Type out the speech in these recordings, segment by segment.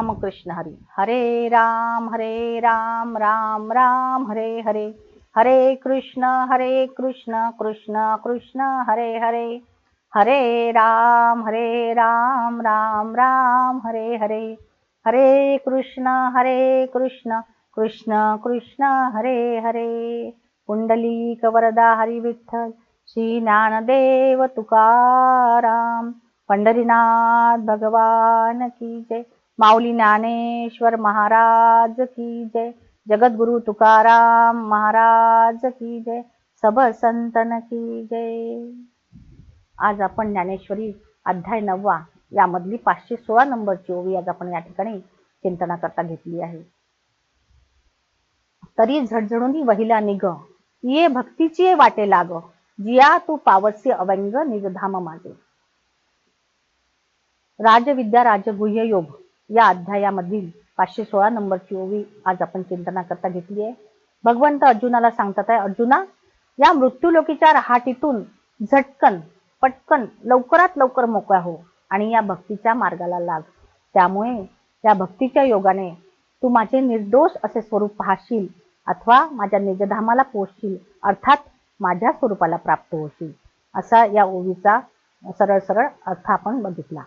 रामकृष्ण हरी. हरे राम हरे राम राम राम हरे हरे. हरे कृष्ण हरे कृष्ण कृष्ण कृष्ण हरे हरे. हरे राम हरे राम राम राम हरे हरे. हरे कृष्ण हरे कृष्ण कृष्ण कृष्ण हरे हरे. पुंडलिक वरदा हरी विठ्ठल श्री ज्ञानदेव तुकाराम. पंढरीनाथ भगवान की जय. माऊली ज्ञानेश्वर महाराज की जय. जगद्गुरु तुकाराम महाराज की जय. सब संतन की जय. आज आपण ज्ञानेश्वरी अध्याय नववा यामधली पाचशे सोळा नंबरची ओवी आज आपण या ठिकाणी चिंतनाकरता घेतली आहे. तरी झडझडून वहिला निग ये भक्तीची वाटे लाग जिया तू पावसी अवंग निजधाम माझे राजविद्या राजगुह्य योग या अध्यायामधील पाचशे सोळा नंबरची ओवी आज आपण चिंतनाकरता घेतली आहे. भगवंत अर्जुनाला सांगतात आहे अर्जुना या मृत्यूलोकीच्या रहाटीतून झटकन पटकन लवकरात लवकर मोकळा हो आणि या भक्तीच्या मार्गाला लाग. त्यामुळे या भक्तीच्या योगाने तू माझे निर्दोष असे स्वरूप पाहशील अथवा माझ्या निजधामाला पोचशील अर्थात माझ्या स्वरूपाला प्राप्त होशील. असा या ओवीचा सरळ सरळ अर्थ आपण बघितला.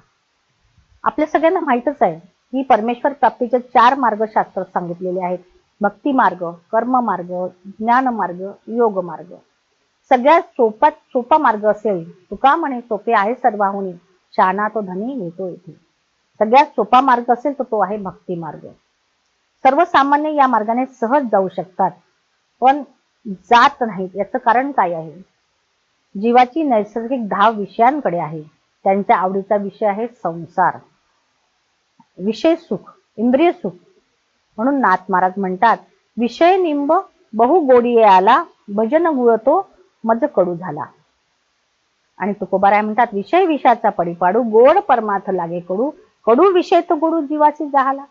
आपल्या सगळ्यांना माहीतच आहे की परमेश्वर प्राप्तीचे चार मार्ग शास्त्र सांगितलेले आहेत. भक्ती मार्ग कर्म मार्ग ज्ञान मार्ग योग मार्ग. सगळ्यात सोपात सोपा मार्ग असेल तुका म्हणे सोपे आहे सर्वाहुनी. शाना तो धनी येतो येथे. सगळ्यात सोपा मार्ग असेल तर तो आहे भक्ती मार्ग. सर्वसामान्य या मार्गाने सहज जाऊ शकतात पण जात नाहीत याचं कारण काय आहे? जीवाची नैसर्गिक धाव विषयांकडे आहे. त्यांच्या आवडीचा विषय आहे संसार. विषय सुख इंद्रिय सुख म्हणून नाथ महाराज म्हणतात विषय निंब बहु गोडी आला भजन गुळतो मज कडू झाला. आणि तुकोबाराय म्हणतात विषय विषयाचा पडीपाडू गोड परमार्थ लागे कडू कडू विषय तो गोडू जीवाची जहाला.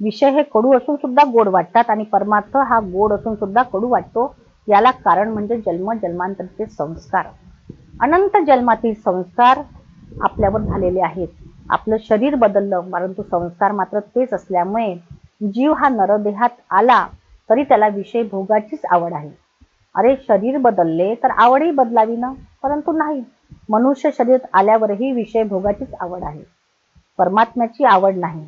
विषय हे कडू असून सुद्धा गोड वाटतात आणि परमार्थ हा गोड असून सुद्धा कडू वाटतो. याला कारण म्हणजे जन्म जन्मांतरचे संस्कार. अनंत जन्मातील संस्कार आपल्यावर झालेले आहेत. आपलं शरीर बदललं परंतु संस्कार मात्र तेच असल्यामुळे जीव हा नरदेहात आला तरी त्याला विषय भोगाचीच आवड आहे. अरे शरीर बदलले तर आवडही बदलावी ना? परंतु नाही. मनुष्य शरीरात आल्यावरही विषय भोगाचीच आवड आहे. परमात्म्याची आवड नाही.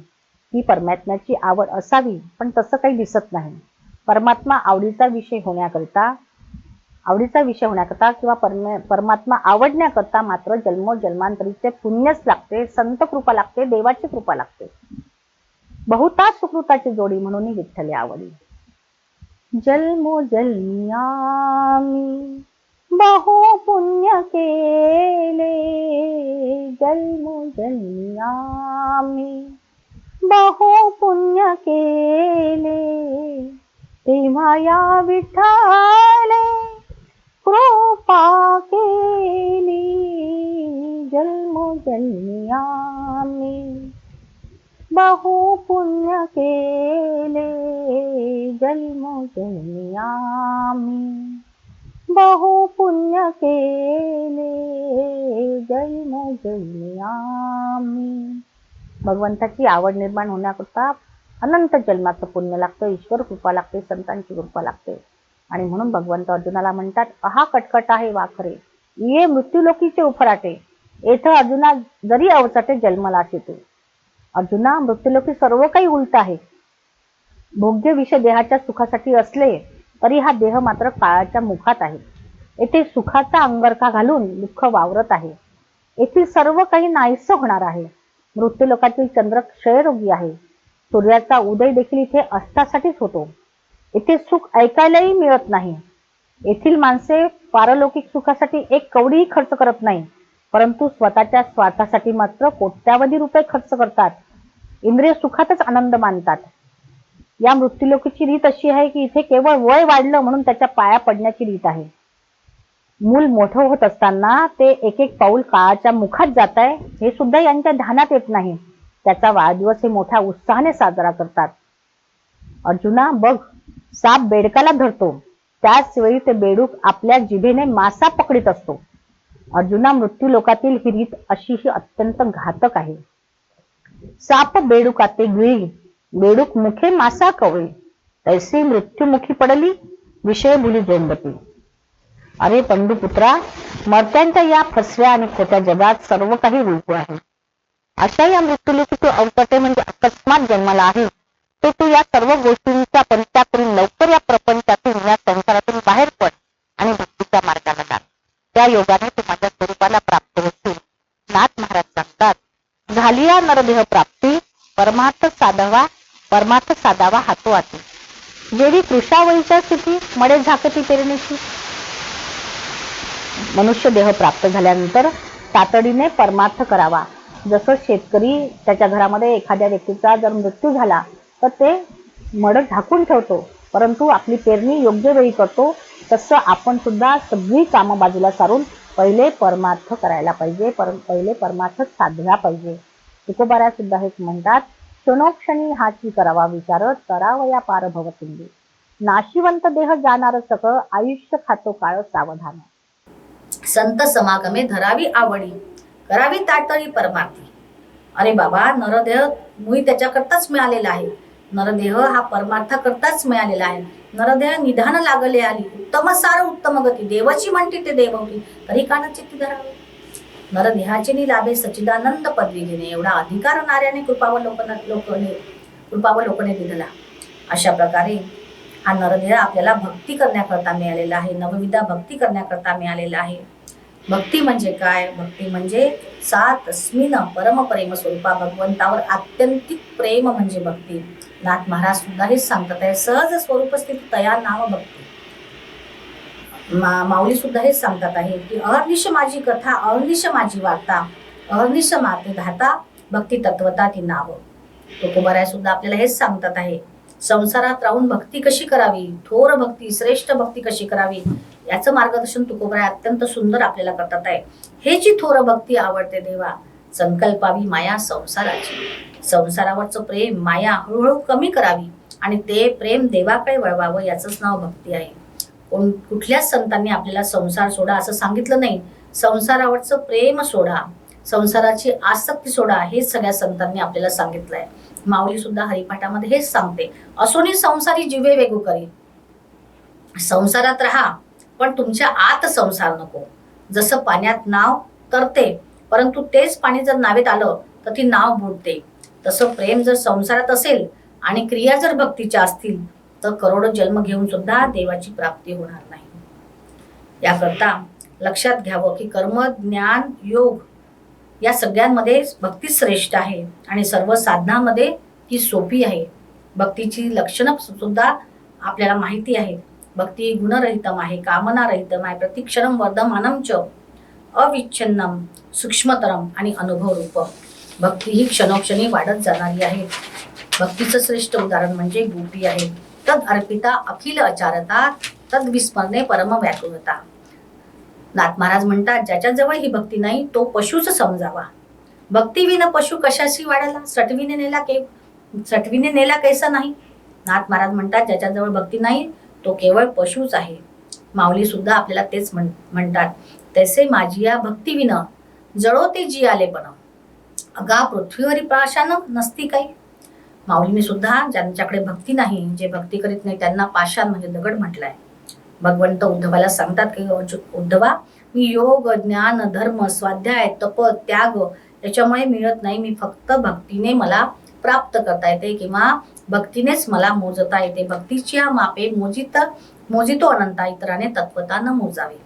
ही परमात्म्याची आवड असावी पण तसं काही दिसत नाही. परमात्मा आवडीचा विषय होण्याकरिता आवडीचा विषय होण्याकरता किंवा परमे परमात्मा आवडण्याकरता मात्र जन्मोजन्मांतरीचे पुण्यच लागते संत कृपा लागते देवाची कृपा लागते. बहुता सुकृताची जोडी म्हणून विठ्ठले आवडी जन्मो जन्मी बहु पुण्य केले. जन्मो जन्मी बहु पुण्य केले. तेव्हा या विठ्ठले कृपा केली जन्मोजन्मी आम्ही बहु पुण्य केले जन्मोजन्मी आम्ही बहु पुण्य केले जन्मोजन्मी आम्ही भगवंताची आवड निर्माण होण्याकरता अनंत जन्माचं पुण्य लागतं ईश्वर कृपा लागते संतांची कृपा लागते. आणि म्हणून भगवंत अर्जुनाला म्हणतात अहा कटकट आहे वाखरे. ये मृत्यूलोकीचे उफराटे. येथे अर्जुना जरी अवचटे जन्मलाच येते. अर्जुना मृत्यूलोकी सर्व काही उलट आहे. भोग्य विषय देहाच्या सुखासाठी असले तरी हा देह मात्र काळाच्या मुखात आहे. येथे सुखाचा अंगरखा घालून दुःख वावरत आहे. येथील सर्व काही नाहीस होणार आहे. मृत्यूलोकातील चंद्र क्षयरोगी आहे. सूर्याचा उदय देखील इथे अस्तासाठीच होतो. इथे सुख ऐकायलाही मिळत नाही. येथील माणसे पारलौकिक सुखासाठी एक कवडीही खर्च करत नाही परंतु स्वतःच्या स्वार्थासाठी मात्र कोट्यावधी रुपये खर्च करतात. इंद्रिय सुखातच आनंद मानतात. या मृत्यूलोकीची रीत अशी आहे की इथे केवळ वय वाढलं म्हणून त्याच्या पाया पडण्याची रीत आहे. मूल मोठं होत असताना ते एक एक पाऊल काळाच्या मुखात जात आहे हे सुद्धा यांच्या ध्यानात येत नाही. त्याचा वाढदिवस हे मोठ्या उत्साहाने साजरा करतात. अर्जुना बघ साप बेडकाला धरतो. त्याच वेळी ते बेडूक आपल्या जिभेने मासा पकडीत असतो. अर्जुना मृत्यू लोकातील ही रीत अशी ही अत्यंत घातक आहे. साप बेडुकाते गिळी बेडूक मुखे मासा कवळी. तैसी मृत्युमुखी पडली विषय भुली जोंबती. अरे पंडुपुत्रा मर्त्यांच्या या फसव्या आणि खोट्या जगात सर्व काही उलटू आहे. अशा या मृत्यूलोकी तू अवतटे म्हणजे अकस्मात जन्माला आहे. तो तू या सर्व गोष्टींचा परित्याग करून लवकर या प्रपंचातून या संसारातून बाहेर पड आणि भक्तीच्या मार्गाला लाग त्या योगाने तू माझ्या स्वरूपाला प्राप्त होशील. नाथ महाराज सांगतात झाली या नरदेह प्राप्ती परमार्थ साधावा परमार्थ साधावा हातो आती. जेवी कृषावळीच्या स्थिती मडे झाकती पेरणीची. मनुष्य देह प्राप्त झाल्यानंतर तातडीने परमार्थ करावा. जसं शेतकरी त्याच्या घरामध्ये एखाद्या व्यक्तीचा जर मृत्यू झाला तर ते मड झाकून ठेवतो. परंतु आपली पेरणी योग्य वेळी करतो तसं आपण सुद्धा सगळी कामं बाजूला सारून पहिले परमार्थ करायला पाहिजे पर पहिले परमार्थ साधला पाहिजे. तुकोबाऱ्या सुद्धा हेच म्हणतात क्षणोक्षणी हाची करावा विचार करावया पार भवतुंडी नाशिवंत देह जाणार सक आयुष्य खातो काळ सावधान. संत समागमे धरावी आवडी करावी ताटरी परमार्थी. अरे बाबा नरदेह मुळी त्याच्याकरताच मिळालेला आहे. नरदेह हा परमार्थाकरताच मिळालेला आहे. नरदेह निधान लागले आली उत्तम सार उत्तम गती. देवाची म्हणती ते देव होती तरी कान चित्ती धरावे? नरदेहाचे नि लाभे सच्चिदानंद पदवी घेणे. एवढा अधिकार नार्याने कृपावलोकन लोकने कृपावलोकने दिलेला अशा प्रकारे हा नरदेह आपल्याला भक्ती करण्याकरता मिळालेला आहे. नवविधा भक्ती करण्याकरता मिळालेला आहे. भक्ती म्हणजे काय? भक्ती म्हणजे सात अस्मिन परमप्रेम स्वरूपा. भगवंतावर आत्यंतिक प्रेम म्हणजे भक्ती. नाथ महाराज सुद्धा हेच सांगतात. आहे सहज स्वरूप स्थिती तया नाव भक्ती मा माऊली सुद्धा हेच सांगतात आहे की अहर्निश माझी कथा अहर्निश माझी वार्ता अहर्निश माते धाता भक्ती तत्वता ती नाव. तुकोबाराय सुद्धा आपल्याला हेच सांगतात आहे. संसारात राहून भक्ती कशी करावी? थोर भक्ती श्रेष्ठ भक्ती कशी करावी? याचं मार्गदर्शन तुकोबराय अत्यंत सुंदर आपल्याला करतात आहे. हे जी थोर भक्ती आवडते देवा संकल्पावी माया संसाराची. संसारावरचं प्रेम माया हळूहळू कमी करावी आणि ते प्रेम देवाकडे वळवावं याचंच नाव भक्ती आहे. कोण कुठल्याच संतांनी आपल्याला संसार सोडा असं सांगितलं नाही. संसारावरचं प्रेम सोडा. संसाराची आसक्ती सोडा हेच सगळ्या संतांनी आपल्याला सांगितलंय. माऊली सुद्धा हरिपाठामध्ये हेच सांगते. असोनी संसारी जीवे वेगू करी. संसारात राहा पण तुमच्या आत संसार नको. जसं पाण्यात नाव तरते परंतु तेच पाणी जर नावेत आलं तर ती नाव बुडते. तसं प्रेम जर संसारात असेल आणि क्रिया जर भक्तीच्या असतील तर करोडो जन्म घेऊन सुद्धा देवाची प्राप्ती होणार नाही. याकरता लक्षात घ्यावं की कर्म ज्ञान योग या सगळ्यांमध्ये भक्ती श्रेष्ठ आहे आणि सर्व साधनामध्ये ती सोपी आहे. भक्तीची लक्षणं सुद्धा आपल्याला माहिती आहे भक्ती गुणरहितम आहे कामनारहितम आहे प्रतिक्षणम वर्धमानम च अविच्छिन्नम सूक्ष्मतरम आणि अनुभव रूप भक्ती ही क्षणोक्षणी वाढत जाणारी आहे. भक्तीचं श्रेष्ठ उदाहरण म्हणजे गोपी आहे. तद अर्पिता अखिल अचारता तद विस्मरणे परम व्याकुळता नाथ महाराज म्हणतात ज्याच्याजवळ ही भक्ती नाही तो पशुच समजावा. भक्तीविना पशु कशाशी वाढायला सटवीने नेला के सटवीने नेला कैसा नाही? नाथ महाराज म्हणतात ज्याच्याजवळ भक्ती नाही तो केवळ पशुच आहे. माऊली सुद्धा आपल्याला तेच म्हण म्हणतात. तसे माझी या भक्तीविन जळो ते जी आले पण. अगा पृथ्वीवरी पाषाण नसती काही. माऊलीने सुद्धा ज्यांच्याकडे भक्ती नाही जे भक्ती करीत नाही त्यांना पाषाण म्हणजे दगड म्हटलाय. भगवंत उद्धवाला सांगतात की हो उद्धवा मी योग ज्ञान धर्म स्वाध्याय तप त्याग याच्यामुळे मिळत नाही. मी फक्त भक्तीने मला प्राप्त करता येते किंवा भक्तीनेच मला मोजता येते. भक्तीची या मापे मोजित मोजितो अनंता इतराने तत्वता न मोजावे.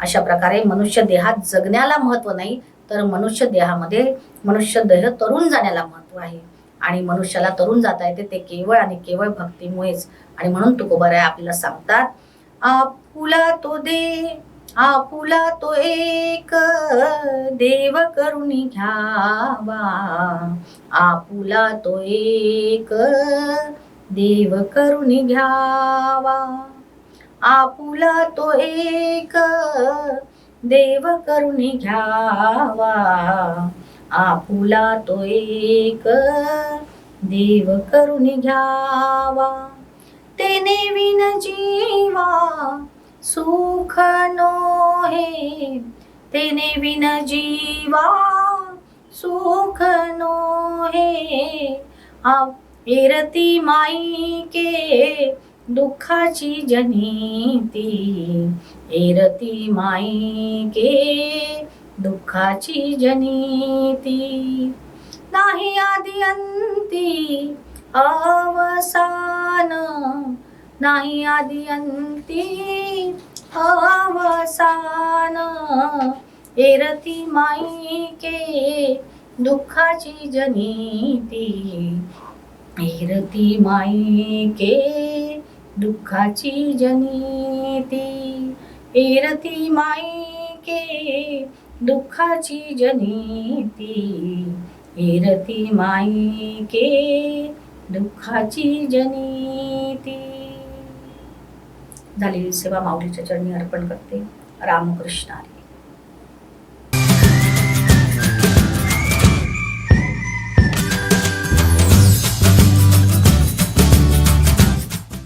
अशा प्रकारे मनुष्य देहात जगण्याला महत्त्व नाही तर मनुष्य देहामध्ये मनुष्य देह तरुण जाण्याला महत्त्व आहे. आणि मनुष्याला तरुण जाता येते ते केवळ आणि केवळ भक्तीमुळेच. आणि म्हणून तुकोबाराय आपल्याला सांगतात आपुला तो दे आपुला तो एक देव करुणी घ्यावा. आपुला तो एक देव करुणी घ्यावा. आपुला तो एक. देव करुणी घ्यावा. आपुला तो एक. देव करुणी घ्यावा. तेने विन जीवा सुख नो हे तेने विन जीवा सुख नो हे आ एरती माई के दुःखाची जनीती एरती माई के दुःखाची जनीती. नाही आदी अंती अवसान. नाही आदी अंती अवसान. एरती माई के दुःखाची जनीती एरती माई के दुःखाची जनीती एरती माईके दुःखाची जनीती एरती माई के दुःखाची जनीती झालेली सेवा माऊलीच्या चरणी अर्पण करते. रामकृष्णारी